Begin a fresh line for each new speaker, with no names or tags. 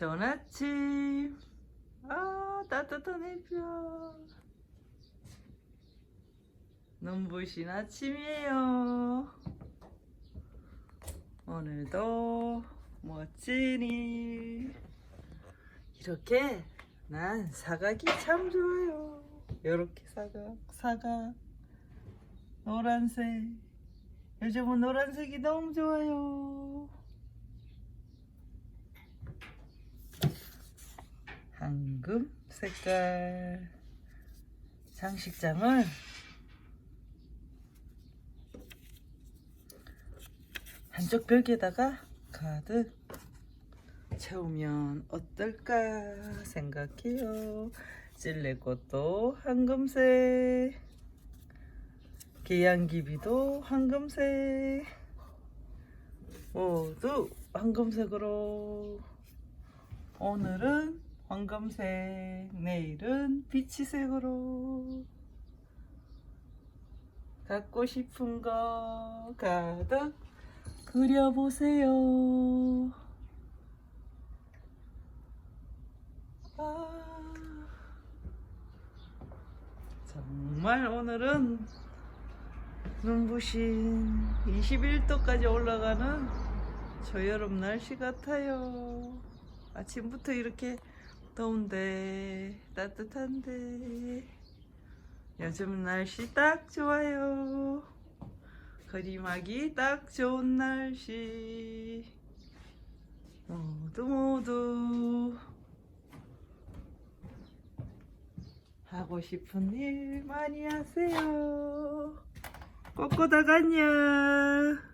좋은 아침. 아, 따뜻한 햇볕. 눈부신 아침이에요. 오늘도 일. 이렇게 난 사각이 참 좋아요. 이렇게 사각, 사각, 노란색. 요즘은 노란색이 너무 좋아요. 황금 색깔 장식장을 한쪽 벽에다가 가득 채우면 어떨까 생각해요. 찔레꽃도 황금색, 계양기비도 황금색, 모두 황금색으로. 오늘은 황금색, 내일은 비치색으로. 갖고 싶은 거 가득 그려보세요. 아, 정말 오늘은 눈부신 21도까지 올라가는 저여름 날씨 같아요. 아침부터 이렇게 더운데 따뜻한데 요즘 날씨 딱 좋아요. 그림하기 딱 좋은 날씨. 모두 모두 하고 싶은 일 많이 하세요. 꼬꼬닥 안녕.